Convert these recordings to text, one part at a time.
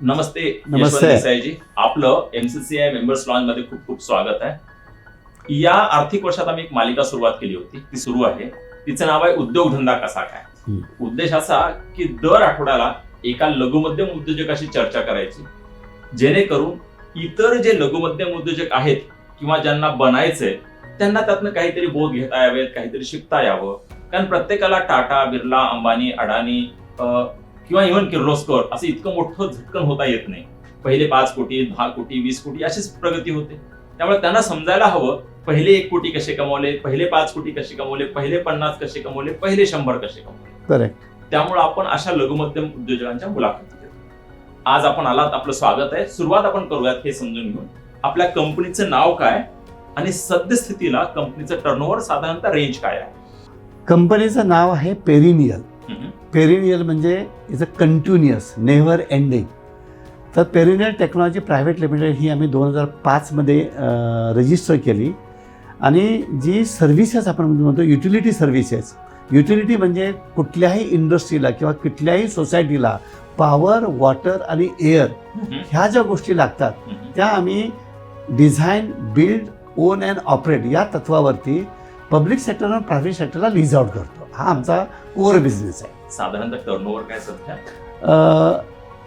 नमस्ते नमस्ते. देसाईजी. आपलं एमसीसीआय members launch मध्ये खूप खूप स्वागत आहे. या आर्थिक वर्षात आम्ही एक मालिका सुरुवात केली होती. ती सुरू आहे. तिचं नाव आहे उद्योगधंदा कसा काय. उद्देश असा की दर आठवड्याला एका लघुमध्यम उद्योजकाशी चर्चा करायची. जेणेकरून इतर जे लघुमध्यम उद्योजक आहेत किंवा ज्यांना बनायचंय त्यांना त्यातनं काहीतरी बोध घेता यावेत काहीतरी शिकता यावं. कारण प्रत्येकाला टाटा बिर्ला अंबानी अडाणी किंवा इव्हन किर्लोस्कर असं इतकं मोठं झटकन होता येत नाही. पहिले पाच कोटी दहा कोटी वीस कोटी अशीच प्रगती होते. त्यामुळे त्यांना समजायला हवं पहिले एक कोटी कसे कमवले पहिले पाच कोटी कसे कमवले पहिले पन्नास कसे कमवले पहिले शंभर कसे कमवले. करेक्ट त्यामुळे आपण अशा लघुमध्यम उद्योजकांच्या मुलाखती आज आपण आलात आपलं स्वागत आहे. सुरुवात आपण करूयात हे समजून घेऊन. आपल्या कंपनीचं नाव काय आणि सद्यस्थितीला कंपनीचं टर्नओव्हर साधारणतः रेंज काय आहे? कंपनीचं नाव आहे पेरिनियल. पेरिनियल म्हणजे is a continuous never ending तर पेरिनियल टेक्नॉलॉजी प्रायव्हेट लिमिटेड ही आम्ही दोन हजार पाचमध्ये रजिस्टर केली आणि जी सर्व्हिसेस आपण म्हणतो युटिलिटी सर्व्हिसेस युटिलिटी म्हणजे कुठल्याही इंडस्ट्रीला किंवा कुठल्याही सोसायटीला पॉवर वॉटर आणि एअर. ह्या ज्या गोष्टी लागतात. त्या आम्ही design build own and operate या तत्वावरती पब्लिक सेक्टर आणि प्रायव्हेट सेक्टरला लिज आउट करतो हा आमचा कोर बिझनेस आहे. साधारणतः टर्नओव्हर काय सध्या?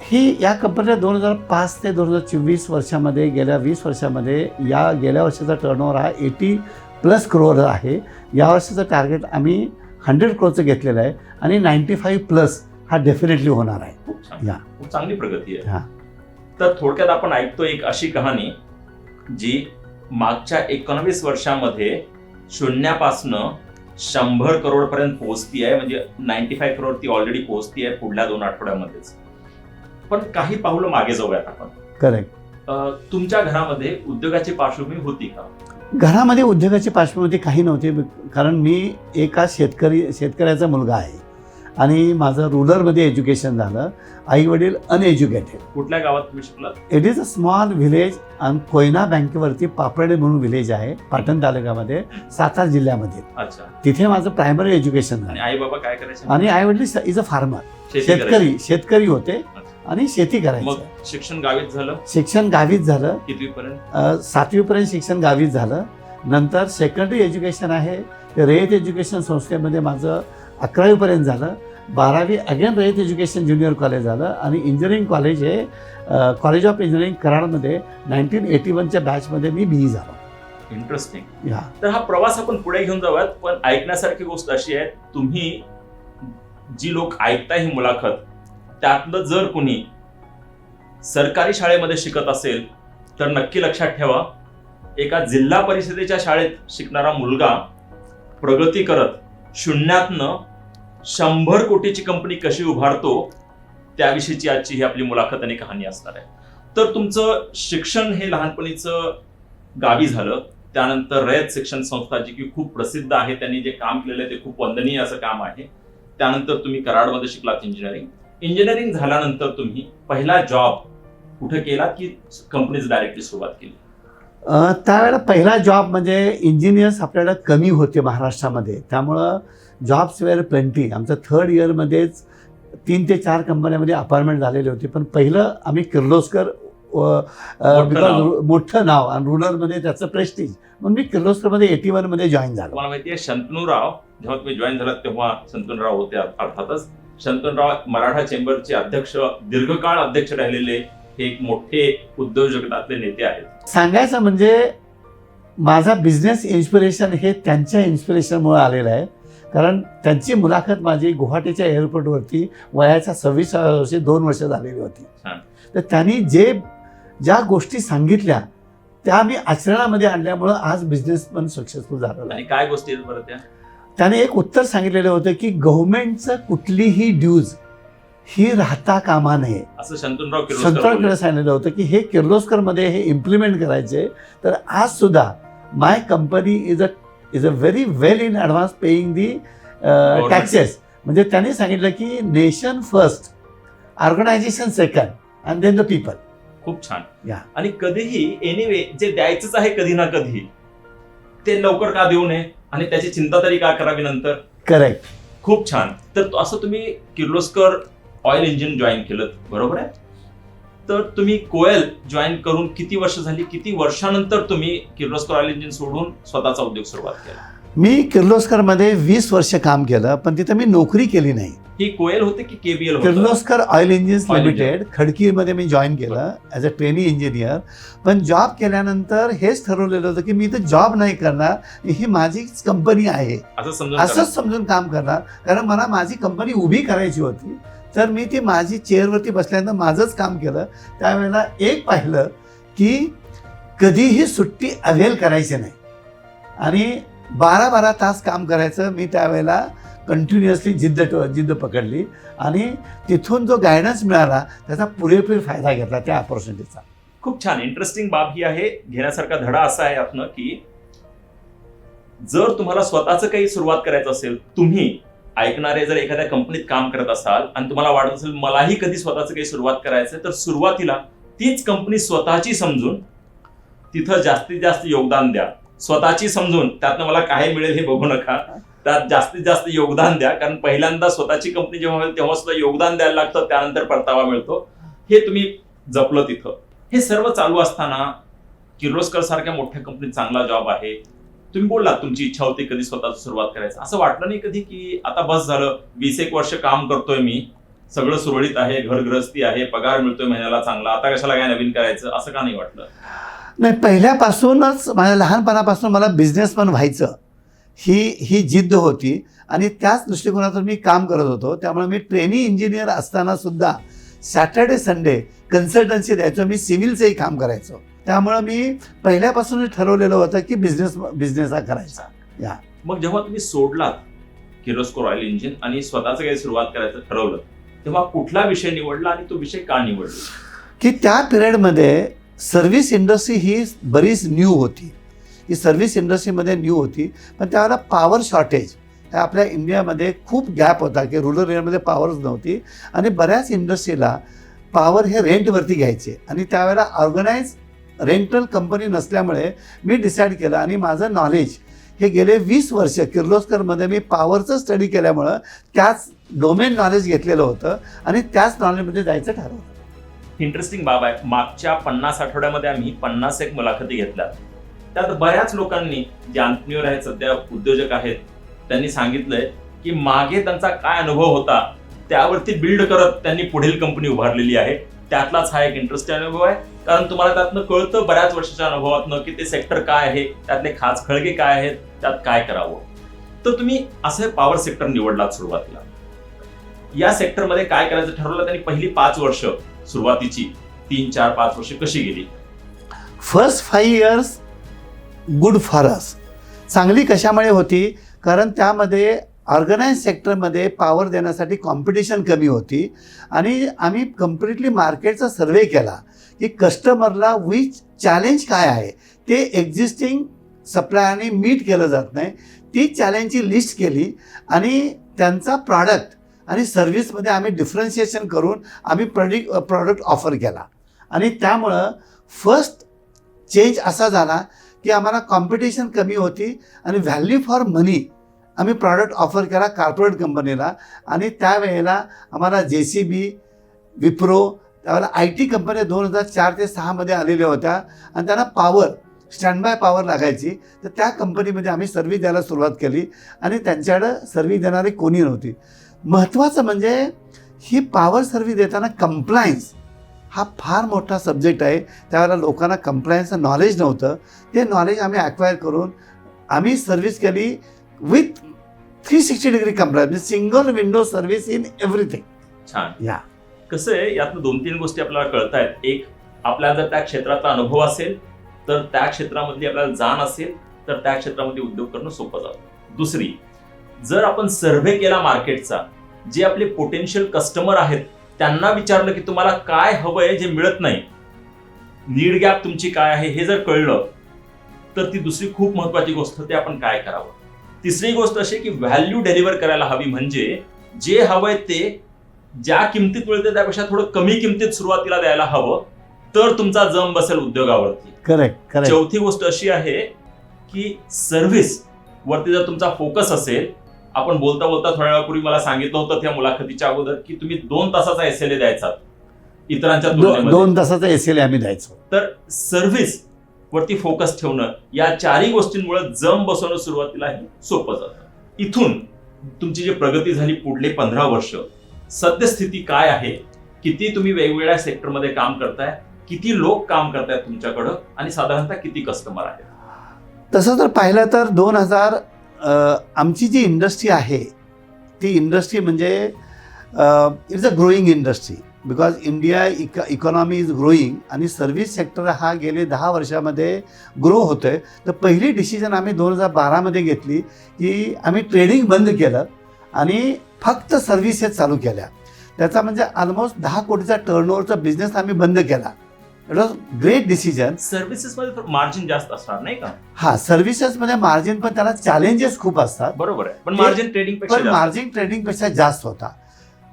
ही या कंपनीला दोन हजार पाच ते दोन हजार चोवीस वर्षामध्ये गेल्या वीस वर्षामध्ये या गेल्या वर्षाचा टर्नओव्हर हा एटी प्लस क्रोअर आहे. या वर्षाचं टार्गेट आम्ही हंड्रेड क्रोअरचं घेतलेलं आहे आणि नाईन्टी फाईव्ह प्लस हा डेफिनेटली होणार आहे. खूप छान. या. खूप चांगली प्रगती आहे. हा. तर थोडक्यात आपण ऐकतो एक अशी कहाणी जी मागच्या एकोणवीस वर्षामध्ये शून्यापासनं शंभर करोड पर्यंत पोहोचती आहे म्हणजे नाईन्टी फाईव्ह करोड ती ऑलरेडी पोहोचती आहे पुढल्या दोन आठवड्यामध्येच. पण काही पावलं मागे जाऊयात आपण. करेक्ट तुमच्या घरामध्ये उद्योगाची पार्श्वभूमी होती का? घरामध्ये उद्योगाची पार्श्वभूमी काही नव्हती. कारण मी एका शेतकरी शेतकऱ्याचा मुलगा आहे. आणि माझं रुरलमध्ये एज्युकेशन झालं. आई वडील अनएज्युकेटेड कुठल्या गावात तुम्ही शिकलात? It is a small village आणि कोयना बँकेवरती पापर्डे म्हणून व्हिलेज आहे पाटण तालुक्यामध्ये सातारा जिल्ह्यामध्ये. अच्छा. तिथे माझं प्रायमरी एज्युकेशन झालं. आई बाबा काय करायचे? आणि आई वडील इज अ फार्मर. शेतकरी शेतकरी होते. आणि शेती करायची. शिक्षण गावीत झालं? शिक्षण गावीच झालं. कितवी पर्यंत अ, सातवीपर्यंत शिक्षण गावीच झालं. नंतर सेकंडरी एज्युकेशन आहे. ते रयत एज्युकेशन संस्थेमध्ये माझं अकरावीपर्यंत झालं. बारावी again Rayat education junior college झालं आणि इंजिनिअरिंग कॉलेज हे कॉलेज ऑफ इंजिनिअरिंग कराडमध्ये नाईन्टीन एटी वनच्या बॅचमध्ये मी बी झालो. इंटरेस्टिंग तर हा प्रवास आपण पुढे घेऊन जाऊयात पण ऐकण्यासारखी गोष्ट अशी आहे तुम्ही जी लोक ऐकताय ही मुलाखत त्यातलं जर कुणी सरकारी शाळेमध्ये शिकत असेल तर नक्की लक्षात ठेवा एका जिल्हा परिषदेच्या शाळेत शिकणारा मुलगा प्रगती करत शून्यातनं शंभर कोटीची कंपनी कशी उभारतो त्याविषयीची आजची ही आपली मुलाखत आणि कहाणी असणार आहे. तर तुमचं शिक्षण हे लहानपणीचं गावी झालं. त्यानंतर रयत शिक्षण संस्था जी की खूप प्रसिद्ध आहे त्यांनी जे काम केलेलं आहे ते खूप वंदनीय असं काम आहे. त्यानंतर तुम्ही कराडमध्ये शिकलात इंजिनिअरिंग इंजिनिअरिंग झाल्यानंतर तुम्ही पहिला जॉब कुठे केला की कंपनीच डायरेक्टली सुरुवात केली? त्यावेळेला पहिला जॉब म्हणजे इंजिनियर्स आपल्याला कमी होते महाराष्ट्रामध्ये. त्यामुळं जॉब्स वेअर प्लेंटी. आमचं थर्ड इयरमध्येच तीन ते चार कंपन्यामध्ये अपार्टमेंट झालेले होते. पण पहिलं आम्ही किर्लोस्कर. बिकॉज मोठं नाव. आणि रुरलमध्ये त्याचं प्रेस्टीज म्हणून मी किर्लोस्करमध्ये एटी वनमध्ये जॉईन झालो. तुम्हाला माहिती आहे शंतनूराव जेव्हा तुम्ही जॉईन झालात तेव्हा शंतनूराव होते अर्थातच. शंतनूराव मराठा चेंबरचे अध्यक्ष दीर्घकाळ अध्यक्ष राहिलेले हे एक मोठे उद्योजकतातले नेते आहेत. सांगायचं म्हणजे माझा बिझनेस इन्स्पिरेशन हे त्यांच्या इन्स्पिरेशनमुळे आलेलं आहे. कारण त्यांची मुलाखत माझी गुवाहाटीच्या एअरपोर्टवरती वयाच्या सव्वीसाव्या वर्षी दोन वर्ष झालेली होती. तर त्यांनी जे ज्या गोष्टी सांगितल्या त्या मी आचरणामध्ये आणल्यामुळं आज बिझनेस पण सक्सेसफुल झालेला आहे. काय गोष्टी त्याने एक उत्तर सांगितलेलं होतं की गव्हर्नमेंटचं कुठलीही ड्यूज ही राहता कामा नये. असं शंतनूराव किर्लोस्कर सांगितलं होतं की हे किर्लोस्करमध्ये हे इम्प्लिमेंट करायचे तर आज सुद्धा my company is a is a very well in advance paying the taxes म्हणजे त्यांनी सांगितलं की nation first organization second and then the people खूप छान. या. आणि कधीही एनिवे जे द्यायचंच आहे कधी ना कधी ते लवकर का देऊ नये? आणि त्याची चिंता तरी का करावी नंतर? करेक्ट खूप छान. तर असं तुम्ही किर्लोस्कर ऑइल इंजिन जॉईन केलं बरोबर आहे? तर तुम्ही कोयल जॉईन करून किती वर्ष झाली किती वर्षानंतर तुम्ही किर्लोस्कर ऑइल इंजिन सोडून स्वतःचा उद्योग सुरुवात केला? मी किर्लोस्करमध्ये वीस वर्ष काम केलं पण तिथं मी नोकरी केली नाही. ही कोयल होते की KBL Kirloskar oil engines limited खडकीमध्ये मी जॉईन केलं ॲज अ ट्रेनिंग इंजिनियर पण जॉब केल्यानंतर हेच ठरवलेलं होतं की मी तर जॉब नाही करणार ही माझीच कंपनी आहे. असंच समजून काम करणार. कारण मला माझी कंपनी उभी करायची होती. तर मी ती माझी चेअरवरती बसल्यानंतर माझंच काम केलं. त्यावेळेला एक पाहिलं की कधीही सुट्टी अवेल करायची नाही. आणि बारा बारा तास काम करायचं मी त्यावेळेला कंटिन्युअसली जिद्द जिद्द पकडली. आणि तिथून जो गायडन्स मिळाला त्याचा पुरेपूर फायदा घेतला त्या ऑपॉर्च्युनिटीचा खूप छान. इंटरेस्टिंग बाब ही आहे. घेण्यासारखा धडा असा आहे आपण की जर तुम्हाला स्वतःचं काही सुरुवात करायचं असेल तुम्ही ऐकणारे जर एखाद्या कंपनीत काम करत असाल आणि तुम्हाला वाटत असेल मलाही कधी स्वतःचं काही सुरुवात करायचं तर सुरुवातीला तीच कंपनी स्वतःची समजून तिथं जास्तीत जास्त योगदान द्या. स्वतःची समजून त्यातनं मला काय मिळेल हे बघू नका. त्यात जास्तीत जास्त योगदान द्या कारण पहिल्यांदा स्वतःची कंपनी जेव्हा होईल तेव्हा सुद्धा योगदान द्यायला लागतं त्यानंतर परतावा मिळतो. हे तुम्ही जपलं तिथं. हे सर्व चालू असताना किर्लोस्कर सारख्या मोठ्या कंपनीत चांगला जॉब आहे. तुम्ही बोललात तुमची इच्छा होती कधी स्वतःची सुरुवात करायचं. असं वाटलं नाही कधी की आता बस झालं वीस एक वर्ष काम करतोय मी सगळं सुरळीत आहे घरग्रस्ती आहे पगार मिळतोय महिन्याला चांगला आता कशाला काय नवीन करायचं असं का नाही वाटलं? नाही पहिल्यापासूनच माझ्या लहानपणापासून मला बिझनेसमॅन व्हायचं. ही ही जिद्द होती आणि त्याच दृष्टिकोनातून मी काम करत होतो. त्यामुळे मी ट्रेनिंग इंजिनियर असताना सुद्धा सॅटर्डे संडे कन्सल्टन्सी द्यायचो मी सिव्हिलचंही काम करायचो. त्यामुळं मी पहिल्यापासूनच ठरवलेलं होतं की बिझनेस बिझनेस हा करायचा. मग जेव्हा तुम्ही सोडलात किर्लोस्कर ऑइल इंजिन आणि स्वतःचं काही सुरुवात करायचं ठरवलं तेव्हा कुठला विषय निवडला आणि तो विषय का निवडला? की त्या पिरियडमध्ये सर्व्हिस इंडस्ट्री ही बरीच न्यू होती. ही सर्व्हिस इंडस्ट्रीमध्ये न्यू होती. पण त्यावेळेला पॉवर शॉर्टेज आपल्या इंडियामध्ये खूप गॅप होता की रुरल एरियामध्ये पॉवरच नव्हती. आणि बऱ्याच इंडस्ट्रीला पॉवर हे रेंटवरती घ्यायचे. आणि त्यावेळेला ऑर्गनाईज रेंटल कंपनी नसल्यामुळे मी डिसाईड केलं आणि माझं नॉलेज हे गेले वीस वर्ष किर्लोस्करमध्ये मी पॉवरचं स्टडी केल्यामुळं त्याच डोमेन नॉलेज घेतलेलं होतं आणि त्याच नॉलेजमध्ये जायचं ठरवलं. इंटरेस्टिंग बाब आहे. मागच्या पन्नास आठवड्यामध्ये आम्ही पन्नास एक मुलाखती घेतल्या. त्यात बऱ्याच लोकांनी जे अंतनीवर आहेत सध्या उद्योजक आहेत त्यांनी सांगितलंय की मागे त्यांचा काय अनुभव होता त्यावरती बिल्ड करत त्यांनी पुढील कंपनी उभारलेली आहे. त्यातलाच हा एक इंटरेस्टिंग अनुभव आहे. कारण तुम्हाला त्यातनं कळतं बऱ्याच वर्षाच्या अनुभवातनं की ते सेक्टर काय आहे त्यातले खास खळगे काय आहेत त्यात काय करावं. तर तुम्ही असं पॉवर सेक्टर निवडलात सुरुवातीला. या सेक्टरमध्ये काय करायचं ठरवलं? त्यांनी पहिली पाच वर्ष सुरुवातीची तीन चार पाच वर्ष कशी गेली? First five years good for us चांगली कशामुळे होती? कारण त्यामध्ये ऑर्गनाईज सेक्टरमध्ये पॉवर देण्यासाठी कॉम्पिटिशन कमी होती. आणि आम्ही कम्प्लिटली मार्केटचा सर्वे केला की कस्टमरला विच चॅलेंज काय आहे? ते एक्झिस्टिंग सप्लायरने मीट केलं जात नाही. ती चॅलेंजची लिस्ट केली आणि त्यांचा प्रॉडक्ट आणि सर्व्हिसमध्ये आम्ही डिफरन्शिएशन करून आम्ही प्रॉडिक प्रॉडक्ट ऑफर केला. आणि त्यामुळं फर्स्ट चेंज असा झाला की आम्हाला कॉम्पिटिशन कमी होती आणि व्हॅल्यू फॉर मनी आम्ही प्रॉडक्ट ऑफर केला कॉर्पोरेट कंपनीला आणि त्यावेळेला आम्हाला जे सी बी विप्रो त्यावेळेला आय टी कंपन्या दोन हजार चार ते सहामध्ये आलेल्या होत्या. आणि त्यांना पॉवर स्टँडबाय पॉवर लागायची. तर त्या कंपनीमध्ये आम्ही सर्व्हिस द्यायला सुरुवात केली आणि त्यांच्याकडं सर्व्हिस देणारी कोणी नव्हती. महत्त्वाचं म्हणजे ही पॉवर सर्व्हिस देताना कम्प्लायन्स हा फार मोठा सब्जेक्ट आहे. त्यावेळेला लोकांना कम्प्लायन्सचं नॉलेज नव्हतं. ते नॉलेज आम्ही ॲक्वायर करून आम्ही सर्व्हिस केली. With three sixty degree compliance म्हणजे single window service in everything छान. या. कसं आहे यातनं दोन तीन गोष्टी आपल्याला कळत आहेत एक आपल्याला जर त्या क्षेत्राचा अनुभव असेल तर त्या क्षेत्रामधली आपल्याला जाण असेल तर त्या क्षेत्रामध्ये उद्योग करणं सोपं जातं. दुसरी जर आपण सर्व्हे केला मार्केटचा जे आपले पोटेन्शियल कस्टमर आहेत त्यांना विचारलं की तुम्हाला काय हवंय जे मिळत नाही? नीड गॅप तुमची काय आहे हे जर कळलं तर ती दुसरी खूप महत्वाची गोष्ट ते आपण काय करावं? तिसरी गोष्ट अशी की व्हॅल्यू डेलिव्हर करायला हवी म्हणजे जे हवंय ते ज्या किमतीत मिळते त्यापेक्षा थोडं कमी किमतीत सुरुवातीला द्यायला हवं तर तुमचा जम बसेल उद्योगावरती. करेक्ट करेक्ट चौथी गोष्ट अशी आहे की सर्व्हिस वरती जर तुमचा फोकस असेल आपण बोलता बोलता थोड्या वेळापूर्वी मला सांगितलं होतं त्या मुलाखतीच्या अगोदर की तुम्ही दोन तासाचा एस एल ए द्यायचा. इतरांच्या दो- तुलनेमध्ये. दोन तासाचा एस एल आम्ही द्यायचो. तर सर्व्हिस वरती फोकस ठेवणं या चारही गोष्टींमुळे जम बसवणं सुरुवातीला हे सोपं जातं. इथून तुमची जी प्रगती झाली पुढले पंधरा वर्ष सद्यस्थिती काय आहे? किती तुम्ही वेगवेगळ्या सेक्टरमध्ये काम करताय? किती लोक काम करतायत तुमच्याकडं? आणि साधारणतः किती कस्टमर आहेत? तसं जर पाहिलं तर दोन हजार आमची जी इंडस्ट्री आहे ती इंडस्ट्री म्हणजे it's a growing industry because India इक इकॉनॉमी इज ग्रोईंग आणि सर्व्हिस सेक्टर हा गेले दहा वर्षामध्ये ग्रो होतो आहे तर पहिली डिसिजन आम्ही दोन हजार बारामध्ये घेतली की आम्ही ट्रेडिंग बंद केलं आणि फक्त सर्व्हिसेस चालू केल्या. त्याचा म्हणजे ऑलमोस्ट दहा कोटीचा टर्नओव्हरचा बिझनेस आम्ही बंद केला. It was great decision services मध्ये मार्जिन जास्त असणार नाही का? हा सर्व्हिसेसमध्ये मार्जिन पण त्याला चॅलेंजेस खूप असतात. बरोबर आहे. पण मार्जिन ट्रेडिंगपेक्षा पण. मार्जिन ट्रेडिंगपेक्षा जास्त होता.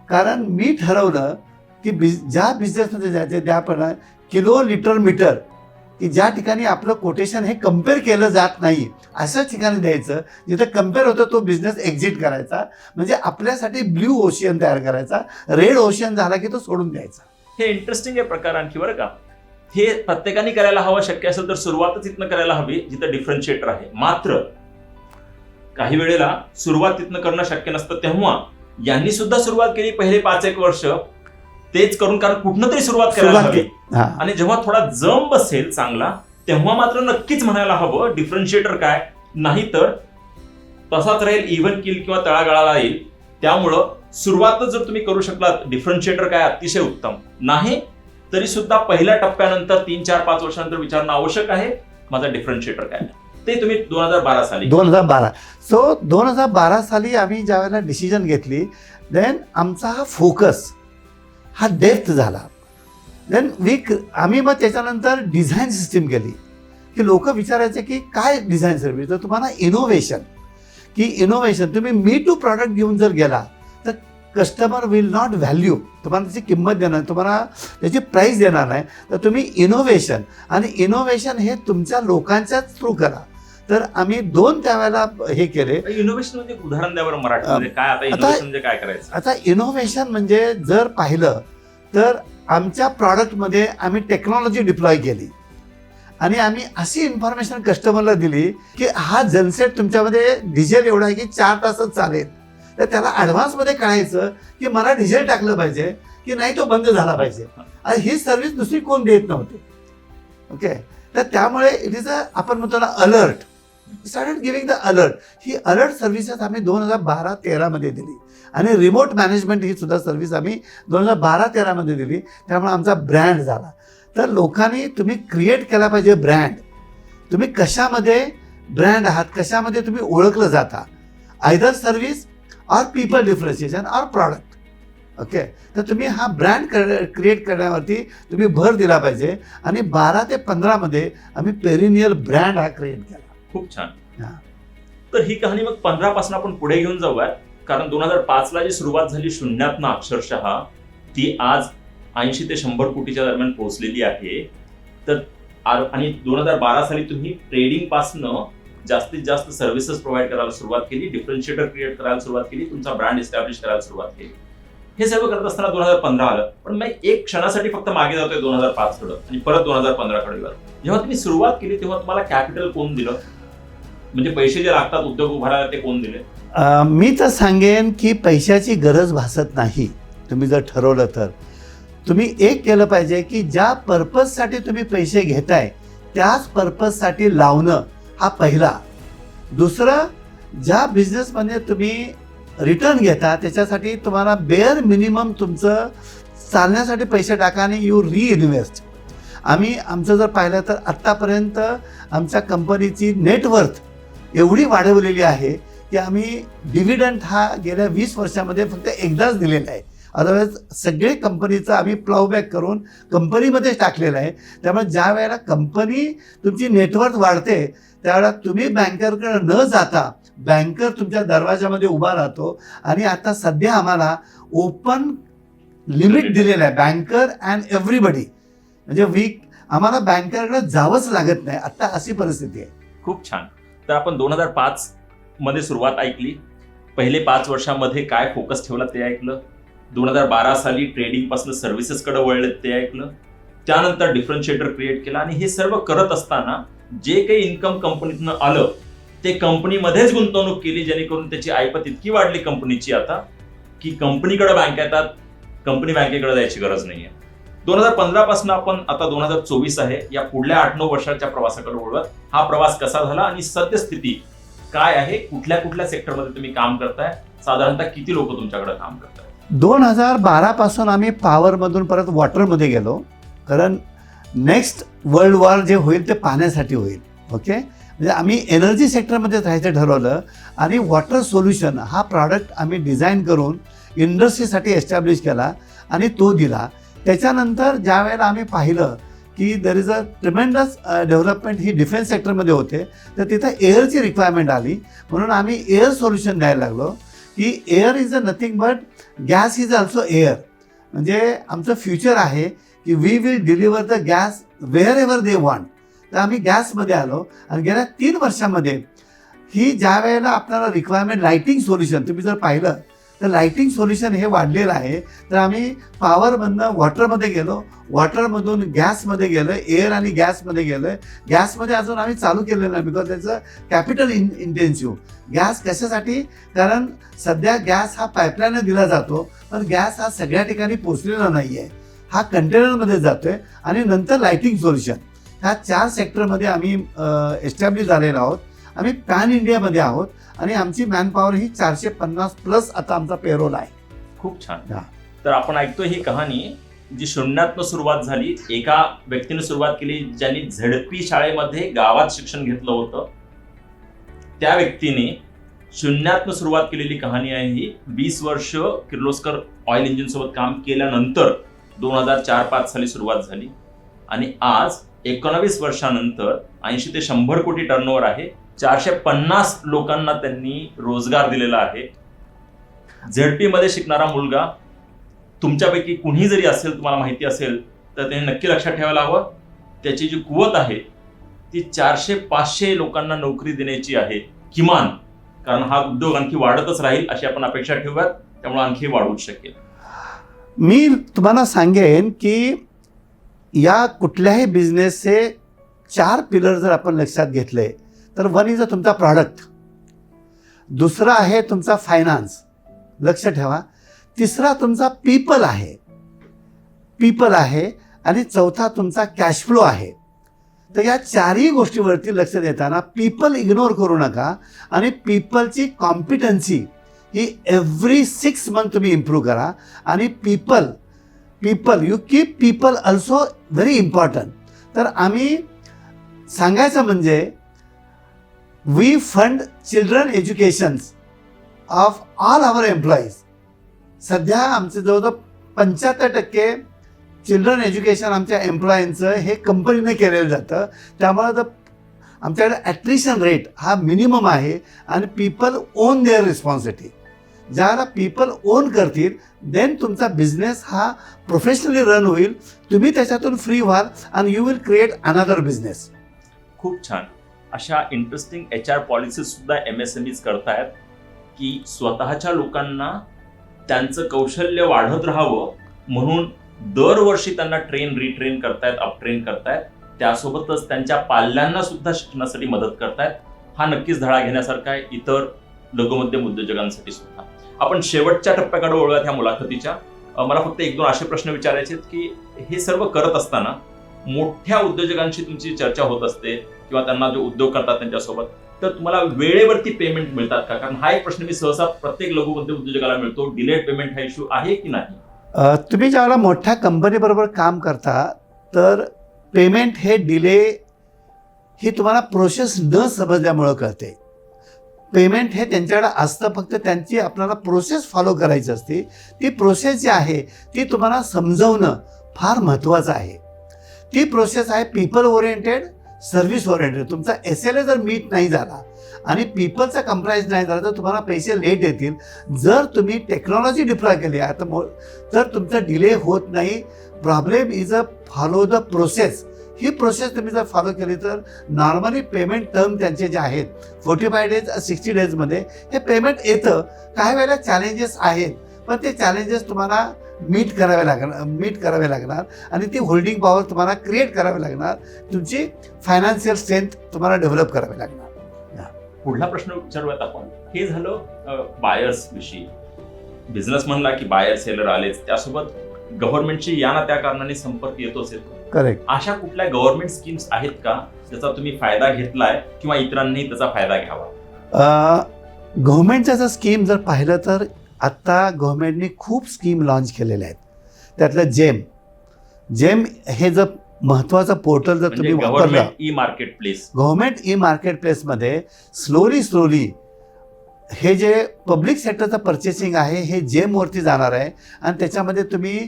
कारण मी ठरवलं की बिज ज्या बिझनेसमध्ये जायचं त्याप्रमाणे किलो लिटर मीटर की ज्या ठिकाणी आपलं कोटेशन हे कंपेअर केलं जात नाही अशा ठिकाणी द्यायचं जिथं कंपेअर होतं तो बिझनेस एक्झिट करायचा म्हणजे आपल्यासाठी ब्ल्यू ओशियन तयार करायचा रेड ओशियन झाला की तो सोडून द्यायचा. हे इंटरेस्टिंग आहे प्रकार आणखी बरं का? हे प्रत्येकाने करायला हवं शक्य असेल तर सुरुवातच इथनं करायला हवी जिथं डिफरन्शिएटर आहे. मात्र काही वेळेला सुरुवात तिथनं करणं शक्य नसतं. तेव्हा यांनी सुद्धा सुरुवात केली पहिले पाच एक वर्ष. तेच करून कारण कुठनं तरी सुरुवात करायला हवी. आणि जेव्हा थोडा जम बसेल चांगला तेव्हा मात्र नक्कीच म्हणायला हवं डिफरन्शिएटर काय? नाहीतर तसाच राहील इव्हन किल किंवा तळागाळाला येईल. त्यामुळं सुरुवातच जर तुम्ही करू शकलात डिफरन्शिएटर काय अतिशय उत्तम. नाही तरी सुद्धा पहिल्या टप्प्यानंतर तीन चार पाच वर्षानंतर विचारणं आवश्यक आहे. माझा डिफरन्शिएटर काय? ते तुम्ही दोन हजार बारा साली दोन हजार बारा. सो दोन हजार बारा साली आम्ही ज्यावेळेला डिसिजन घेतली देन आमचा हा फोकस हा डेप्थ झाला. देन वी आम्ही मग त्याच्यानंतर डिझाईन सिस्टीम केली. की लोक विचारायचे की काय डिझाईन सर्व्हिस तर तुम्हाला इनोव्हेशन की इनोव्हेशन तुम्ही मी टू प्रॉडक्ट घेऊन जर गेला तर कस्टमर विल नॉट व्हॅल्यू तुम्हाला त्याची किंमत देणार तुम्हाला त्याची प्राईस देणार नाही. तर तुम्ही इनोव्हेशन आणि इनोव्हेशन हे तुमच्या लोकांच्याच थ्रू करा. तर आम्ही दोन त्यावेळेला हे केले. इनोव्हेशन म्हणजे उदाहरण द्या बरं मराठीमध्ये काय आता इनोव्हेशन म्हणजे काय करायचं? आता इनोव्हेशन म्हणजे जर पाहिलं तर आमच्या प्रॉडक्टमध्ये आम्ही टेक्नॉलॉजी डिप्लॉय केली. आणि आम्ही अशी इन्फॉर्मेशन कस्टमरला दिली की हा जनसेट तुमच्यामध्ये डिझेल एवढा आहे की चार तासच चालेल. तर त्याला ॲडव्हान्समध्ये कळायचं की मला डिझेल टाकलं पाहिजे की नाही तो बंद झाला पाहिजे. आणि ही सर्व्हिस दुसरी कोण देत नव्हती. ओके तर त्यामुळे इट इज अ आपण म्हणतो ना alert started giving the alert he alert services आम्ही दोन हजार बारा तेरामध्ये दिली. आणि रिमोट मॅनेजमेंट ही सुद्धा सर्व्हिस आम्ही दोन हजार बारा तेरामध्ये दिली. त्यामुळे आमचा ब्रँड झाला. तर लोकांनी तुम्ही क्रिएट केला पाहिजे ब्रँड तुम्ही कशामध्ये ब्रँड आहात कशामध्ये तुम्ही ओळखलं जाता? Either service or people differentiation or product okay तर तुम्ही हा ब्रँड क्रिएट करण्यावरती तुम्ही भर दिला पाहिजे. आणि बारा ते पंधरामध्ये आम्ही पेरिनियल ब्रँड हा क्रिएट केला. खूप छान. तर ही कहाणी मग पंधरा पासून आपण पुढे घेऊन जाऊयात. कारण दोन हजार पाच ला जी सुरुवात झाली शून्यातनं अक्षरशः ती आज ऐंशी ते शंभर कोटीच्या दरम्यान पोहोचलेली आहे. तर आणि दोन हजार बारा साली तुम्ही ट्रेडिंग पासनं जास्तीत जास्त सर्व्हिसेस प्रोव्हाइड करायला सुरुवात केली डिफरन्शिएटर क्रिएट करायला सुरुवात केली तुमचा ब्रँड एस्टॅब्लिश करायला सुरुवात केली. हे सर्व करत असताना दोन हजार पंधरा आलं. पण मी एक क्षणासाठी फक्त मागे जातोय दोन हजार पाच कडं आणि परत दोन हजार पंधरा कडे जेव्हा तुम्ही सुरुवात केली तेव्हा तुम्हाला कॅपिटल कोण दिलं? म्हणजे पैसे जे लागतात उद्योग उभारायला ते कोण दिले? अ, मी तर सांगेन की पैशाची गरज भासत नाही तुम्ही जर ठरवलं तर. तुम्ही एक केलं पाहिजे की ज्या पर्पजसाठी तुम्ही पैसे घेताय त्याच पर्पजसाठी लावणं हा पहिला. दुसरं ज्या बिझनेसमध्ये तुम्ही रिटर्न घेता त्याच्यासाठी तुम्हाला बेअर मिनिमम तुमचं चालण्यासाठी पैसे टाका आणि यू रिइन्व्हेस्ट. आम्ही आमचं जर पाहिलं तर आत्तापर्यंत आमच्या कंपनीची नेटवर्थ एवढी वाढवलेली आहे की आम्ही डिव्हिडंड हा गेल्या वीस वर्षामध्ये फक्त एकदाच दिलेला आहे. अदरवाईज सगळे कंपनीचं आम्ही प्लॉबॅक करून कंपनीमध्येच टाकलेलं आहे. त्यामुळे ज्या वेळेला कंपनी तुमची नेटवर्क वाढते त्यावेळेला तुम्ही बँकरकडे न जाता बँकर तुमच्या दरवाजामध्ये उभा राहतो. आणि आता सध्या आम्हाला ओपन लिमिट दिलेलं आहे बँकर अँड एव्हरीबडी म्हणजे वीक आम्हाला बँकरकडे जावंच लागत नाही. आत्ता अशी परिस्थिती आहे. खूप छान. तर आपण दोन हजार पाच मध्ये सुरुवात ऐकली. पहिले पाच वर्षामध्ये काय फोकस ठेवला ते ऐकलं. दोन हजार बारा साली ट्रेडिंगपासून सर्व्हिसेसकडे वळले ते ऐकलं. त्यानंतर डिफरन्शिएटर क्रिएट केला आणि हे सर्व करत असताना जे काही इन्कम कंपनीतनं आलं ते कंपनीमध्येच गुंतवणूक केली जेणेकरून त्याची ऐपत इतकी वाढली कंपनीची आता की कंपनीकडे बँक येतात कंपनी बँकेकडे जायची गरज नाहीये. दोन हजार पंधरा पासून आपण आता दोन हजार चोवीस आहे. या पुढल्या आठ नऊ वर्षाच्या प्रवासाकडे वळवत हा प्रवास कसा झाला आणि सद्यस्थिती काय आहे? कुठल्या कुठल्या सेक्टरमध्ये तुम्ही काम करताय? साधारणतः किती लोक तुमच्याकडे काम करताय? दोन हजार बारापासून आम्ही पॉवरमधून परत वॉटरमध्ये गेलो. कारण नेक्स्ट वर्ल्ड वॉर जे होईल ते पाण्यासाठी होईल. ओके म्हणजे आम्ही एनर्जी सेक्टरमध्ये राहायचं ठरवलं आणि वॉटर सोल्युशन हा प्रॉडक्ट आम्ही डिझाईन करून इंडस्ट्रीसाठी एस्टॅब्लिश केला आणि तो दिला. त्याच्यानंतर ज्या वेळेला आम्ही पाहिलं की there is a tremendous development he defence सेक्टरमध्ये होते तर तिथं एअरची रिक्वायरमेंट आली. म्हणून आम्ही एअर सोल्युशन द्यायला लागलो की air is a nothing but gas is also air म्हणजे आमचं फ्युचर आहे की we will deliver the gas wherever they want तर आम्ही गॅसमध्ये आलो आणि गेल्या तीन वर्षामध्ये ही ज्या वेळेला आपल्याला रिक्वायरमेंट लाईटिंग सोल्युशन तुम्ही जर पाहिलं तर लाईटिंग सोल्युशन हे वाढलेलं आहे. तर आम्ही पॉवरमधनं वॉटरमध्ये गेलो. वॉटरमधून गॅसमध्ये गेलो एअर आणि गॅसमध्ये गेलो गॅसमध्ये अजून आम्ही चालू केलेलं नाही बिकॉज त्याचं कॅपिटल इन इंटेन्सिव्ह गॅस कशासाठी? कारण सध्या गॅस हा पाईपलाईन दिला जातो पण गॅस हा सगळ्या ठिकाणी पोचलेला नाही आहे हा कंटेनरमध्ये जातोय आणि नंतर लाईटिंग सोल्युशन ह्या चार सेक्टरमध्ये आम्ही एस्टॅब्लिश झालेलो आहोत. आम्ही पॅन इंडियामध्ये आहोत आणि आमची मॅनपॉवर ही चारशे पन्नास प्लस आता आमचा पेरोल आहे. खूप छान. हा. तर आपण ऐकतोय ही कहाणी जी शून्यातनं सुरुवात झाली एका व्यक्तीने सुरुवात केली ज्यांनी झडपी शाळेमध्ये गावात शिक्षण घेतलं होतं. त्या व्यक्तीने शून्यातनं सुरुवात केलेली कहाणी आहे ही. वीस वर्ष किर्लोस्कर ऑइल इंजिन सोबत काम केल्यानंतर दोन हजार चार पाच साली सुरुवात झाली. आणि आज एकोणावीस वर्षानंतर ऐंशी ते शंभर कोटी टर्नओव्हर आहे. चारशे पन्नास लोकांना त्यांनी रोजगार दिलेला आहे. झेडपी मध्ये शिकणारा मुलगा तुमच्यापैकी कुणी जरी असेल तुम्हाला माहिती असेल तर त्याने नक्की लक्षात ठेवायला हवं. त्याची जी कुवत आहे ती चारशे पाचशे लोकांना नोकरी देण्याची आहे किमान. कारण हा उद्योग आणखी वाढतच राहील अशी आपण अपेक्षा ठेवूयात. त्यामुळे आणखी वाढवू शकेल. मी तुम्हाला सांगेन की या कुठल्याही बिझनेसचे चार पिलर जर आपण लक्षात घेतले तर वन इज अ तुमचा प्रॉडक्ट दुसरा आहे तुमचा फायनान्स लक्ष ठेवा. तिसरा तुमचा पीपल आहे. पीपल आहे आणि चौथा तुमचा कॅश फ्लो आहे. तर या चारही गोष्टीवरती लक्ष देताना पीपल इग्नोर करू नका आणि पीपलची कॉम्पिटन्सी ही एव्हरी सिक्स मंथ तुम्ही इम्प्रूव्ह करा आणि people people you keep people also very important तर आम्ही सांगायचं म्हणजे we fund children educations of all our employees सध्या आमचे जवळजवळ पंच्याहत्तर टक्के चिल्ड्रन एज्युकेशन आमच्या एम्प्लॉईंचं हे कंपनीने केलेलं जातं. त्यामुळे द आमच्याकडे ॲट्रिशन रेट हा मिनिमम आहे आणि पीपल ओन देअर रिस्पॉन्सिबिलिटी ज्याला पीपल ओन करतील देन तुमचा बिझनेस हा प्रोफेशनली रन होईल. तुम्ही त्याच्यातून फ्री व्हाल आणि you will create another business खूप छान. अशा इंटरेस्टिंग एच आर पॉलिसीसुद्धा एम एस एम ईज करतायत की स्वतःच्या लोकांना त्यांचं कौशल्य वाढत राहावं म्हणून दरवर्षी त्यांना ट्रेन रिट्रेन करतायत अपट्रेन करतायत. त्यासोबतच त्यांच्या पाल्यांना सुद्धा शिक्षणासाठी मदत करतायत. हा नक्कीच धडा घेण्यासारखा आहे. इतर लघुमध्यम उद्योजकांसाठी सुद्धा. आपण शेवटच्या टप्प्याकडे वळूयात ह्या मुलाखतीच्या. मला फक्त एक दोन असे प्रश्न विचारायचे आहेत की हे सर्व करत असताना मोठ्या उद्योजकांशी तुमची चर्चा होत असते किंवा त्यांना जो उद्योग करतात त्यांच्यासोबत तर तुम्हाला वेळेवरती पेमेंट मिळतात का? कारण हा एक प्रश्न मी सहसा प्रत्येक लघुमध्यम उद्योजकाला मिळतो डिलेड पेमेंट हा इश्यू आहे की नाही? तुम्ही ज्यावेळेला मोठ्या कंपनीबरोबर काम करता तर पेमेंट हे डिले ही तुम्हाला प्रोसेस न समजल्यामुळं कळते. पेमेंट हे त्यांच्याकडे असतं फक्त त्यांची आपल्याला प्रोसेस फॉलो करायची असते. ती प्रोसेस जी आहे ती तुम्हाला समजवणं फार महत्त्वाचं आहे. ती प्रोसेस आहे पीपल ओरिएंटेड सर्व्हिस ओरिएंटेड तुमचा एस एल ए जर मीट नाही झाला आणि पीपलचा कंप्राईज नाही झाला तर तुम्हाला पैसे लेट येतील. जर तुम्ही टेक्नॉलॉजी डिप्लॉय केली आता मो तर तुमचा डिले होत नाही. Problem is a follow the process he process तुम्ही जर फॉलो केली तर नॉर्मली पेमेंट टर्म त्यांचे जे आहेत फोर्टी फाय डेज सिक्स्टी डेजमध्ये हे पेमेंट येतं. काही वेळेला चॅलेंजेस आहेत पण ते चॅलेंजेस तुम्हाला मीट करावे लागणार मीट करावे लागणार. आणि ती होल्डिंग पॉवर तुम्हाला क्रिएट करावी लागणार. तुमची फायनान्शियल स्ट्रेंथ तुम्हाला डेव्हलप करावी लागणार. पुढला प्रश्न विचारूयात आपण. हे झालं बायर्स विषयी. बिझनेस म्हणला की बायर सेलर आलेच त्यासोबत गव्हर्नमेंटची या ना त्या कारणाने संपर्क येतोच येतो. करेक्ट अशा कुठल्या गव्हर्नमेंट स्कीम्स आहेत का ज्याचा तुम्ही फायदा घेतलाय किंवा इतरांनी त्याचा फायदा घ्यावा? गव्हर्नमेंटच्या जर स्कीम जर पाहिलं तर आत्ता गव्हर्नमेंटने खूप स्कीम लॉन्च केलेल्या आहेत. त्यातलं जेम जेम हे जर महत्त्वाचं पोर्टल जर म्हणजे तुम्ही वापरलं government e market place government e market प्लेसमध्ये slowly slowly हे जे पब्लिक सेक्टरचं परचेसिंग आहे हे जेमवरती जाणार आहे. आणि त्याच्यामध्ये तुम्ही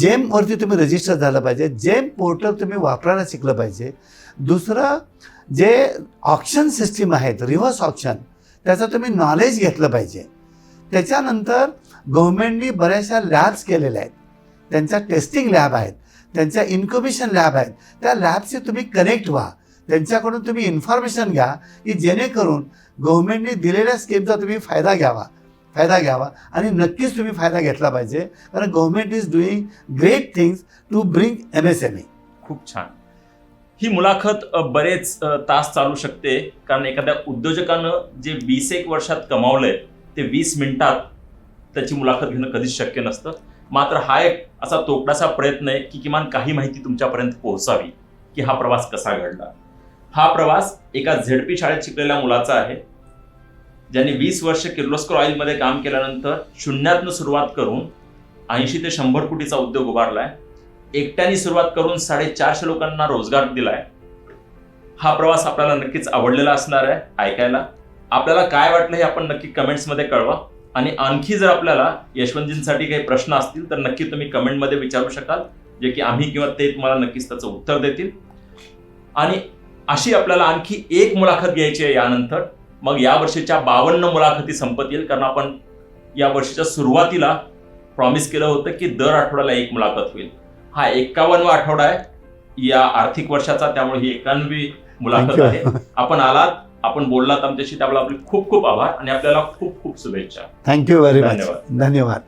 जेमवरती तुम्ही रजिस्टर झालं पाहिजे. जेम पोर्टल तुम्ही वापरायला शिकलं पाहिजे. दुसरं जे ऑप्शन सिस्टीम आहेत रिव्हर्स ऑप्शन त्याचं तुम्ही नॉलेज घेतलं पाहिजे. त्याच्यानंतर गव्हर्मेंटनी बऱ्याचशा लॅब्स केलेल्या आहेत. त्यांच्या टेस्टिंग लॅब आहेत. त्यांच्या इन्क्युबेशन लॅब आहेत. त्या लॅबशी तुम्ही कनेक्ट व्हा. त्यांच्याकडून तुम्ही इन्फॉर्मेशन घ्या की जेणेकरून गव्हर्मेंटने दिलेल्या स्कीमचा तुम्ही फायदा घ्यावा. फायदा घ्यावा. आणि नक्कीच तुम्ही फायदा घेतला पाहिजे. कारण government is doing great things to bring M S M E खूप छान. ही मुलाखत बरेच तास चालू शकते. कारण एखाद्या उद्योजकानं जे वीस एक वर्षात कमावलंय ते वीस मिनिटात त्याची मुलाखत घेणं कधीच शक्य नसतं. मात्र हा एक असा तोकडाचा प्रयत्न आहे की किमान काही माहिती तुमच्यापर्यंत पोहोचावी की हा प्रवास कसा घडला. हा प्रवास एका झेडपी शाळेत शिकलेल्या मुलाचा आहे. ज्यांनी वीस वर्ष किर्लोस्कर ऑइलमध्ये काम केल्यानंतर शून्यातनं सुरुवात करून ऐंशी ते शंभर कोटीचा उद्योग उभारलाय. एकट्याने सुरुवात करून साडेचारशे लोकांना रोजगार दिलाय. हा प्रवास आपल्याला नक्कीच आवडलेला असणार आहे ऐकायला. आपल्याला काय वाटलं हे आपण नक्की कमेंट्समध्ये कळवा. आणि आणखी जर आपल्याला यशवंतजींसाठी काही प्रश्न असतील तर नक्की तुम्ही कमेंटमध्ये विचारू शकाल जे की आम्ही किंवा ते तुम्हाला नक्कीच त्याचं उत्तर देतील. आणि अशी आपल्याला आणखी एक मुलाखत घ्यायची आहे यानंतर. मग या वर्षीच्या बावन्न मुलाखती संपतील कारण आपण या वर्षीच्या सुरुवातीला प्रॉमिस केलं होतं की दर आठवड्याला एक मुलाखत होईल. हा एक्कावन्नवा आठवडा आहे. या आर्थिक वर्षाचा त्यामुळे ही एकावन्नवी मुलाखत. आहे. आपण आलात. आपण बोललात आमच्याशी त्यामुळे आपले खूप खूप आभार आणि आपल्याला खूप खूप शुभेच्छा. थँक्यू व्हेरी मच धन्यवाद. धन्यवाद.